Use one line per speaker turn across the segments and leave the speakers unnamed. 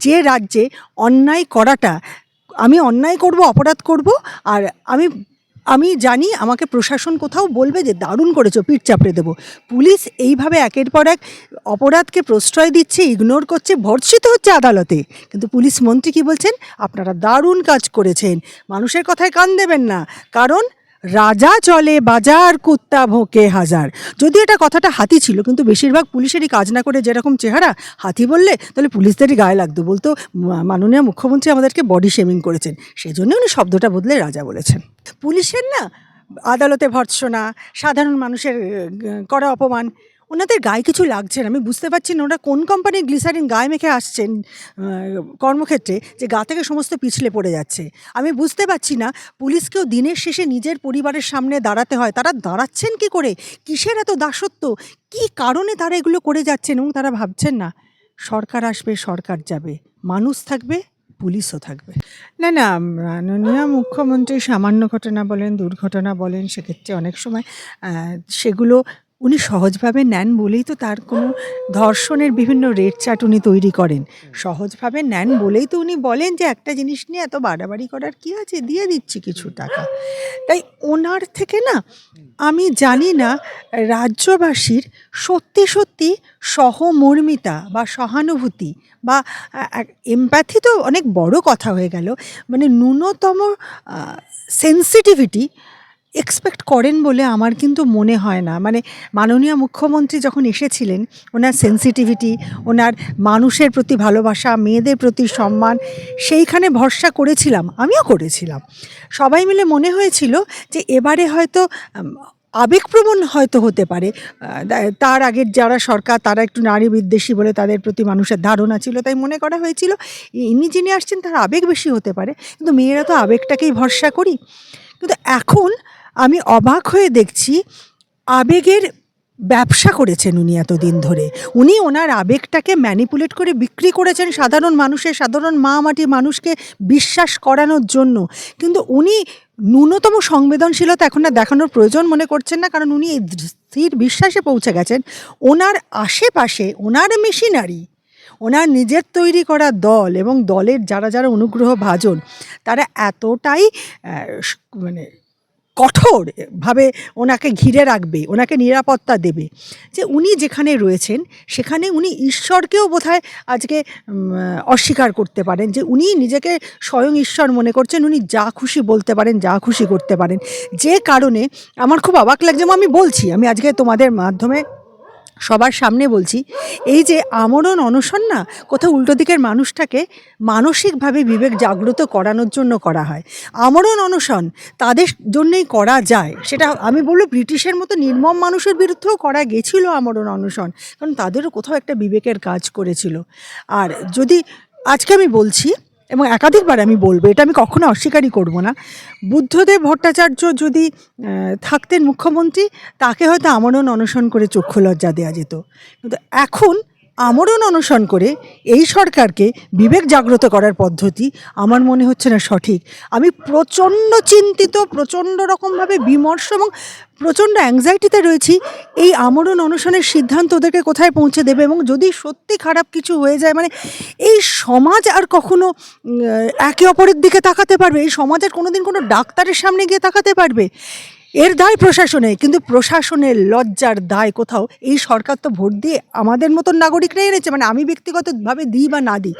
যে রাজ্যে অন্যায় করাটা, আমি অন্যায় করব, অপরাধ করব, আর আমি আমি জানি আমাকে প্রশাসন কোথাও বলবে যে দারুণ করেছ, পিঠ চাপড়ে দেবো। পুলিশ এইভাবে একের পর এক অপরাধকে প্রশ্রয় দিচ্ছে ইগনোর করছে ভর্সিত হচ্ছে আদালতে। কিন্তু পুলিশ মন্ত্রী কি বলছেন? আপনারা দারুণ কাজ করেছেন। মানুষের কথায় কান দেবেন না। কারণ রাজা চলে, বাজার কুত্তা ভোকে হাজার। যদি এটা কথাটা হাতি ছিল, কিন্তু বেশিরভাগ পুলিশেরই কাজ না করে যেরকম চেহারা, হাতি বললে তাহলে পুলিশদেরই গায়ে লাগতো বলতো। মাননীয় মুখ্যমন্ত্রী আমাদেরকে বডি শেমিং করেছেন। সেজন্য উনি শব্দটা বদলে রাজা বলেছেন। পুলিশের না আদালতে ভর্সনা সাধারণ মানুষের করা অপমান ওনাদের গায়ে কিছু লাগছে না। আমি বুঝতে পারছি না ওরা কোন কোম্পানির গ্লিসারিন গায়ে মেখে আসছেন কর্মক্ষেত্রে যে গা থেকে সমস্ত পিছলে পড়ে যাচ্ছে। আমি বুঝতে পারছি না, পুলিশকেও দিনের শেষে নিজের পরিবারের সামনে দাঁড়াতে হয়। তারা দাঁড়াচ্ছেন কি করে? কিসের এত দাসত্ব? কি কারণে তারা এগুলো করে যাচ্ছেন এবং তারা ভাবছেন না? সরকার আসবে, সরকার যাবে। মানুষ থাকবে, পুলিশও থাকবে। না না, মাননীয় মুখ্যমন্ত্রী সামান্য ঘটনা বলেন, দুর্ঘটনা বলেন, সেক্ষেত্রে অনেক সময় সেগুলো উনি সহজভাবে নেন বলেই তো তার কোনো ধর্ষণের বিভিন্ন রেট চার্ট উনি তৈরি করেন। সহজভাবে নেন বলেই তো উনি বলেন যে একটা জিনিস নিয়ে এত বাড়াবাড়ি করার কি আছে? দিয়ে দিচ্ছি কিছু টাকা। তাই ওনার থেকে না আমি জানি না রাজ্যবাসীর সত্যি সত্যি সহমর্মিতা বা সহানুভূতি বা এমপ্যাথি তো অনেক বড় কথা হয়ে গেল। মানে ন্যূনতম সেন্সিটিভিটি এক্সপেক্ট করেন বলে আমার কিন্তু মনে হয় না। মানে মাননীয় মুখ্যমন্ত্রী যখন এসেছিলেন, ওনার সেন্সিটিভিটি ওনার মানুষের প্রতি ভালোবাসা, মেয়েদের প্রতি সম্মান, সেইখানে ভরসা করেছিলাম, আমিও করেছিলাম। সবাই মিলে মনে হয়েছিল যে এবারে হয়তো আবেগপ্রবণ হয়তো হতে পারে। তার আগের যারা সরকার, তারা একটু নারী বিদ্বেষী বলে তাদের প্রতি মানুষের ধারণা ছিল, তাই মনে করা হয়েছিল, ইনি যিনি আসছেন, তার আবেগ বেশি হতে পারে। কিন্তু মেয়েরা তো আবেগটাকেই ভরসা করি। কিন্তু এখন আমি অবাক হয়ে দেখছি আবেগের ব্যবসা করেছেন উনি এতদিন ধরে। উনি ওনার আবেগটাকে ম্যানিপুলেট করে বিক্রি করেছেন সাধারণ মানুষের, সাধারণ মা মাটি মানুষকে বিশ্বাস করানোর জন্য। কিন্তু উনি ন্যূনতম সংবেদনশীলতা এখন আর দেখানোর প্রয়োজন মনে করছেন না, কারণ উনি এই স্থির বিশ্বাসে পৌঁছে গেছেন। ওনার আশেপাশে, ওনার মেশিনারি ওনার নিজের তৈরি করা দল এবং দলের যারা যারা অনুগ্রহ ভাজন তারা এতটাই মানে কঠোরভাবে ওনাকে ঘিরে রাখবে, ওনাকে নিরাপত্তা দেবে। যে উনি যেখানে রয়েছেন, সেখানে উনি ঈশ্বরকেও বোধহয় আজকে অস্বীকার করতে পারেন। যে উনি নিজেকে স্বয়ং ঈশ্বর মনে করছেন, উনি যা খুশি বলতে পারেন, যা খুশি করতে পারেন। যে কারণে আমার খুব অবাক লাগছে আমি বলছি, আমি আজকে তোমাদের মাধ্যমে সবার সামনে বলছি, এই যে আমরণ অনশন না, কোথাও উল্টো দিকের মানুষটাকে মানসিকভাবে বিবেক জাগ্রত করানোর জন্য করা হয়। আমরণ অনশন তাদের জন্যই করা যায়। সেটা আমি বলব ব্রিটিশের মতো নির্মম মানুষের বিরুদ্ধেও করা গেছিল আমরণ অনশন, কারণ তাদেরও কোথাও একটা বিবেকের কাজ করেছিল। আর যদি আজকে আমি বলছি এবং একাধিকবার আমি বলব, এটা আমি কখনো অস্বীকারই করব না। বুদ্ধদেব ভট্টাচার্য যদি থাকতেন মুখ্যমন্ত্রী, তাকে হয়তো আমরণ অনশন করে চক্ষু লজ্জা দেওয়া যেত। কিন্তু এখন আমরণ অনশন করে এই সরকারকে বিবেক জাগ্রত করার পদ্ধতি আমার মনে হচ্ছে না সঠিক। আমি প্রচণ্ড চিন্তিত, প্রচণ্ড রকমভাবে বিমর্ষ এবং প্রচণ্ড অ্যাংজাইটিতে রয়েছি। এই আমরণ অনশনের সিদ্ধান্ত ওদেরকে কোথায় পৌঁছে দেবে এবং যদি সত্যি খারাপ কিছু হয়ে যায় মানে এই সমাজ আর কখনো একে অপরের দিকে তাকাতে পারবে? এই সমাজের কোনোদিন কোনো ডাক্তারের সামনে গিয়ে তাকাতে পারবে? এর দায় প্রশাসনে, কিন্তু প্রশাসনের লজ্জার দায় কোথাও? এই সরকার তো ভোট দিয়ে আমাদের মতন নাগরিকরাই এনেছে মানে আমি ব্যক্তিগতভাবে দিই বা না দিই।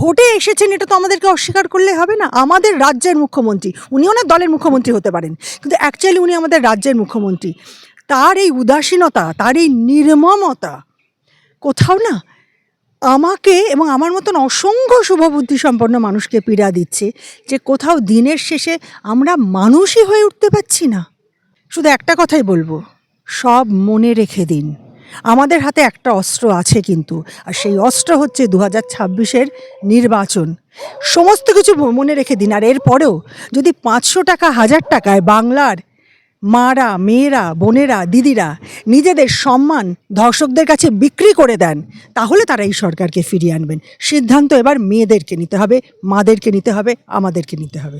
ভোটে এসেছেন, এটা তো আমাদেরকে অস্বীকার করলে হবে না। আমাদের রাজ্যের মুখ্যমন্ত্রী উনি ওনার দলের মুখ্যমন্ত্রী হতে পারেন, কিন্তু অ্যাকচুয়ালি উনি আমাদের রাজ্যের মুখ্যমন্ত্রী। তার এই উদাসীনতা, তার এই নির্মমতা কোথাও না আমাকে এবং আমার মতন অসংখ্য শুভবুদ্ধি সম্পন্ন মানুষকে পীড়া দিচ্ছে, যে কোথাও দিনের শেষে আমরা মানুষই হয়ে উঠতে পারছি না। শুধু একটা কথাই বলব, সব মনে রেখে দিন। আমাদের হাতে একটা অস্ত্র আছে কিন্তু, আর সেই অস্ত্র হচ্ছে দু হাজার ছাব্বিশের নির্বাচন। সমস্ত কিছু মনে রেখে দিন, আর এরপরেও যদি পাঁচশো টাকা, হাজার টাকায় বাংলার মারা, মেয়েরা, বোনেরা, দিদিরা নিজেদের সম্মান ধর্ষকদের কাছে বিক্রি করে দেন, তাহলে তারা এই সরকারকে ফিরিয়ে আনবেন। সিদ্ধান্ত এবার মেয়েদেরকে নিতে হবে, মাদেরকে নিতে হবে, আমাদেরকে নিতে হবে।